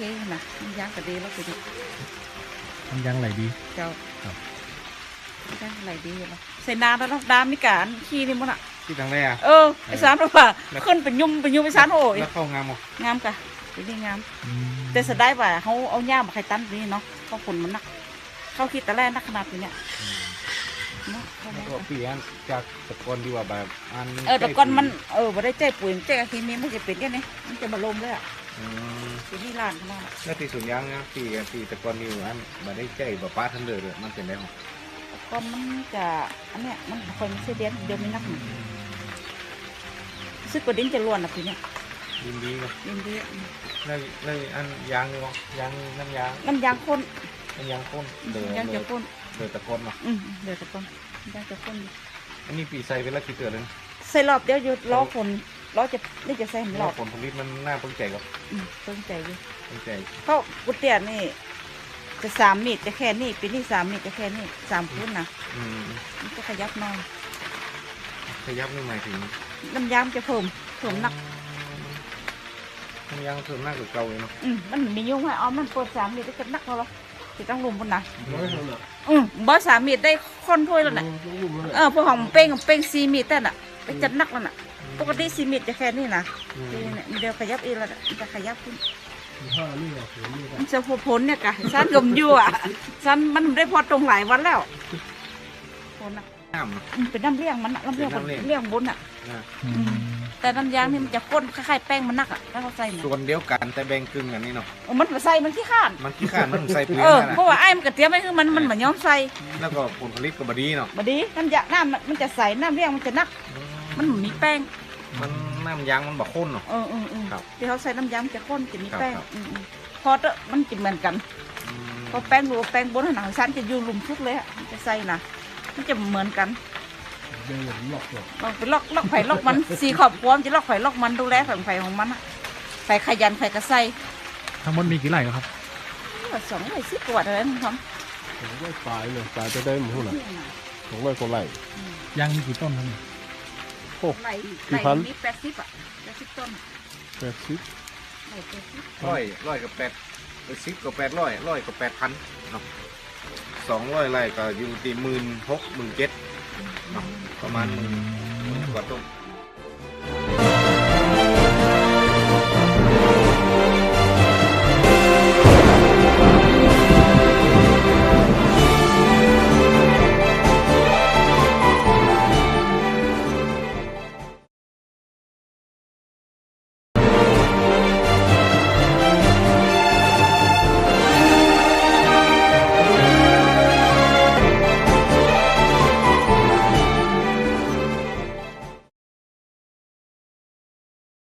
นะน้ำยางก็ดีแล้วก็ดีมันยังไหลดี เจ้าครับน้ำยางไหลดีอยู่แล้วใส่น้ำแล้วเนาะน้ำมีการขี้นี่มันอะที่ทางแรกอะเออไอสารบอกว่าขึ้นเป็นยุ่มเป็นยุ่มไอสารโอ้ยแล้วเข้างามบ่งามกะปีนี้งามอืมแต่เสยดายว่าเขาเอาหญ้ามาไข่ตันปีนี้เนาะเพราะฝนมันหนัก เข้าคิดแต่แรกนักขนาดนี้เนี่ยเนาะเข้าแล้มาวก็เปลี่ยนจากแตะกอนดีกว่าแบบอันเออแต่ก่อนมันเออบ่ได้ใจปุ๋ยใจกะทีนี้มันจะเป็นแค่นี้มันจะมาลมเลยอะ อืมปีนี้ล้านขนาดแล้วที่สวนยางนะที่ที่แตะกอนนี่อันบ่ได้ใจบ่ป้าทันเลยเลยมันเป็นได้หรอก่อนมันจะอันเนี้ยมันบ่ค่อยมีเสเดียนเดี๋ยวมีนักหนึ่งซึกกว่าดินจะล้วนอะปีเนี้ยยินดีครับดินดีแล้วแล้วอันยางนี่บ่ยางน้ำยางน้ำยางข้นน้ำยางข้นเดือน้ำยางเดืจะอข้นเดือตะกอนเนาะอืมเดี๋ยวจะข้นน้ำยางจะข้นอันนี้ปีใส่เวลากี่เตือนเลยใส่รอบเดียวหยุดล้อฝน ล้อจะนี่จะใส่หรรออบบผลผลิตมันน่าเพิ่งใจกับอืมต้องใจอยู่เพิ่งใจเพราะกุเตียนนี่ จะสามเมตรจะแค่นี้ปีนี้สามเมตรจะแค่นี้สามพื้นนะอืมมันก็ขยับหน้อยขยับนี่หมายถึงน้ำยางจะเพิ่มเพิ่มหนักน้ำยางเพิ่มหน้ากว่าเก่าเลยเนาะอืมมันมียุ่งไงอ๋อมันเปิดสามเมตรจะหนักแล้วเหรอจะต้องลุมบนนะน้อยเท่านั้นอืมบอสสามเมตรได้คนถ้วยแล้วน่ะต้องรุ่มแล้วแหละเออพวกของเป้งเป้งสี่เมตรแต่น่ะไปจัดหนักแล้วน่ะ ปกติสี่เมตรจะแค่นี้นะอืมทีนี้เดี๋ยวขยับเองแล้วน่ะมันจะขยับขึ้นห้านี่อะเห็นนี่ก็มันจะพอพ้นเนี่ยกะสั้นกลมอยู่อะสั้นมันได้พอตรงหลายวันแล้วพ้นอะน้ำเนาะอืมเป็นน้ำเลี้ยงมันน่ะน้ำเลี้ยงบนเป็นน้ำเลี้ยงเลี้ยงบนอะอ่าอืมแต่น้ำยางนี่มันจะข้นคล้ายๆแป้งมันนักอะถ้าเขาใส่น่ะส่วนเดียวกันแต่แบ่งครึ่งอันนี้เนาะเออมันบ่ใส่มันขี้ข้านมันขี้ข้านมันใส่เปลี่ยเอนอนั่นเพราะน่ะว่าไอ้มันกระเทียมไม่คือมันมันเหมือนย้อมใส่แล้วก็ผลผลิตก็บดีเนาะบดีน้ำยาน้ำมันมันจะใส่น้ำเลี้ยงมันจะนัก มันบ่มีแป้ง มันน้ำยางมันบกข้นเนาะ เออเออเออครับที่เขาใส่น้ำยางมันจะข้นจะมีครับแป้งครับ อืมอืมพอเตอะมันจะเหมือนกันอืมพอแป้งรู้ว่าแป้งบนหนังชั้นจะอยู่หลุมทุกเลยอะมันจะใส่นะมันจะเหมือนกันเดินอย่างหลอกหลอกเราไปลอกลอกไผ่ลอกมัน สีขอบครัวมันจะลอกไผ่ลอกมันดูแลฝั่งไผ่ของมันอะไผ่ขยันไผ่กระใส่ทั้งหมดมีกี่ไร่ครับ สองไร่สิบกว่าอะไรนั่นครับผมก็ตายเลยตายจะได้หมู่น่ะสองร้อยกว่าไร่ยางมีกี่ต้นครับเนี่ย ไร่กี่ไร่พัน มีแปดสิบอะแปดสิบต้นแปดสิบไร่แปดสิบร้อยร้อยกับแปดเออสิบกับแปดร้อยร้อยกับแปดพันเนาะสองร้อยไร่ก็อยู่ที่หมื่นหกหมื่นเจ็ดเนาะประมาณหมื่นหมื่นกว่าต้น